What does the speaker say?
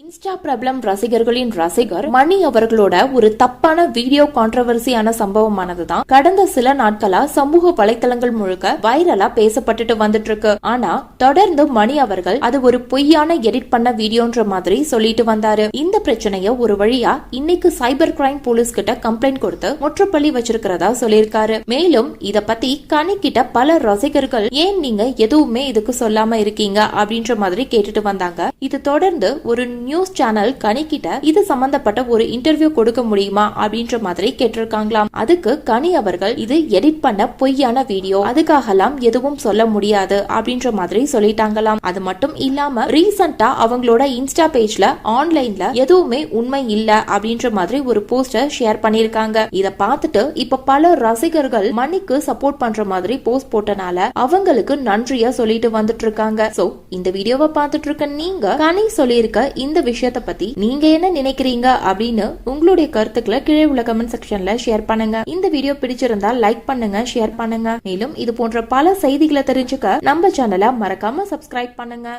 Insta பிரபலம் ரசிகர்களின் ரசிகர் மணி அவர்களோட ஒரு தப்பான வீடியோ கான்ட்ரவர்சியான சம்பவமானதுதான் கடந்த சில நாட்களா சமூக வலைத்தளங்கள் முழுக்க வைரலா பேசப்பட்டுட்டு வந்துட்டு இருக்கு ஆனா தொடர்ந்து மணி அவர்கள் அது ஒரு பொய்யான எடிட் பண்ண வீடியோன்ற மாதிரி சொல்லிட்டு வந்தாரு. இந்த பிரச்சனைய ஒரு வழியா இன்னைக்கு சைபர் கிரைம் போலீஸ் கிட்ட கம்ப்ளைண்ட் கொடுத்து முற்றுப்பள்ளி வச்சிருக்கிறதா சொல்லியிருக்காரு. மேலும் இத பத்தி கனி கிட்ட பல ரசிகர்கள் ஏன் நீங்க எதுவுமே இதுக்கு சொல்லாம இருக்கீங்க? அப்படின்ற மாதிரி கேட்டுட்டு வந்தாங்க. இது தொடர்ந்து ஒரு நியூஸ் சேனல் கனிக்கிட்ட இது சம்பந்தப்பட்ட ஒரு இன்டர்வியூ கொடுக்க முடியுமா அப்படின்ற மாதிரி கேட்டிருக்காங்களாம். அதுக்கு கனி அவர்கள் இது எடிட் பண்ண பொய்யான வீடியோ அதுக்காகலாம் எதுவும் சொல்ல முடியாது அப்படின்ற மாதிரி சொல்லிட்டாங்களாம். அது மட்டும் இல்லாம ரீசெண்டா அவங்களோட இன்ஸ்டா பேஜ்ல ஆன்லைன்ல எதுவுமே உண்மை இல்ல அப்படின்ற மாதிரி ஒரு போஸ்டர் ஷேர் பண்ணிருக்காங்க இத பார்த்துட்டு இப்ப பல ரசிகர்கள் மணிக்கு சப்போர்ட் பண்ற மாதிரி போஸ்ட் போட்டனால அவங்களுக்கு நன்றியா சொல்லிட்டு வந்துட்டு இருக்காங்க. சோ இந்த வீடியோவை பார்த்துட்டு இருக்க நீங்க கனி சொல்லியிருக்க இந்த விஷயத்த பத்தி நீங்க என்ன நினைக்கிறீங்க அப்படின்னு உங்களுடைய கருத்துக்களை கீழே உள்ள கமெண்ட் செக்ஷன்ல ஷேர் பண்ணுங்க. இந்த வீடியோ பிடிச்சிருந்தா லைக் பண்ணுங்க ஷேர் பண்ணுங்க. மேலும் இது போன்ற பல செய்திகளை தெரிஞ்சுக்க நம்ம சேனலை மறக்காம சப்ஸ்கிரைப் பண்ணுங்க.